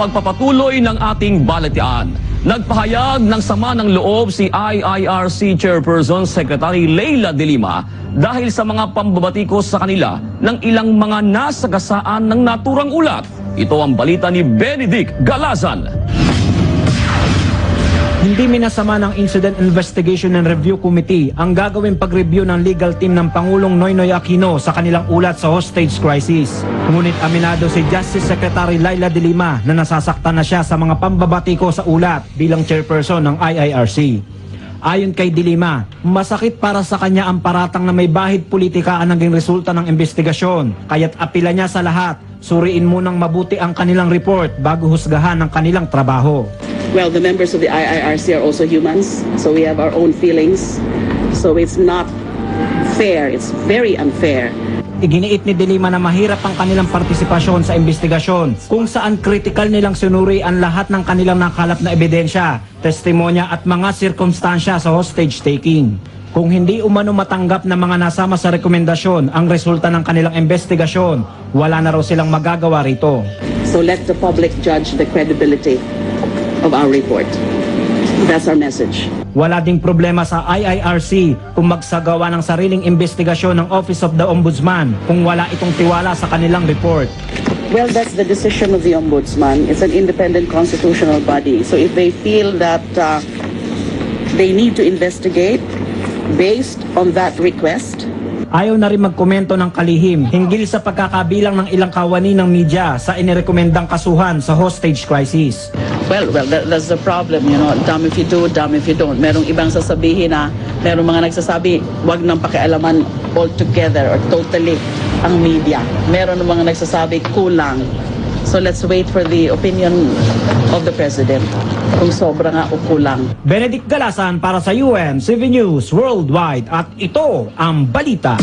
pagpapatuloy ng ating balatian. Nagpahayag ng sama ng loob si IIRC Chairperson Secretary Leila De Lima dahil sa mga pambabatikos sa kanila ng ilang mga nasagasaan ng naturang ulat. Ito ang balita ni Benedict Galazan. Hindi minasama ng Incident Investigation and Review Committee ang gagawing pag-review ng legal team ng Pangulong Noynoy Aquino sa kanilang ulat sa hostage crisis. Ngunit aminado si Justice Secretary Laila De Lima na nasasaktan na siya sa mga pambabatiko sa ulat bilang chairperson ng IIRC. Ayon kay Dilima, masakit para sa kanya ang paratang na may bahid politika ang naging resulta ng investigasyon. Kaya't apila niya sa lahat, suriin munang mabuti ang kanilang report bago husgahan ang kanilang trabaho. Well, the members of the IIRC are also humans, so we have our own feelings. So it's not fair, it's very unfair Iginiit ni Dilima na mahirap ang kanilang partisipasyon sa investigasyon kung saan critical nilang sinuri ang lahat ng kanilang nakalap na ebidensya, testimonya at mga sirkumstansya sa hostage taking. Kung hindi umano matanggap ng mga nasama sa rekomendasyon ang resulta ng kanilang investigasyon, wala na raw silang magagawa rito. So let the public judge the credibility of our report. That's our message. Wala ding problema sa IIRC kung magsagawa ng sariling investigasyon ng Office of the Ombudsman kung wala itong tiwala sa kanilang report. Well, that's the decision of the Ombudsman. It's an independent constitutional body. So if they feel that uh, they need to investigate based on that request, Ayaw na rin magkomento ng kalihim hinggil sa pagkakabilang ng ilang kawani ng media sa inirekomendang kasuhan sa hostage crisis. Well, well, that, that's the problem, you know. Dumb if you do, dumb if you don't. Merong ibang sasabihin na, merong mga nagsasabi, wag nang pakialaman altogether or totally ang media. Meron mga nagsasabi, kulang. So let's wait for the opinion of the President kung sobra nga o kulang. Benedict Galasan para sa UN 7 News Worldwide at ito ang balita.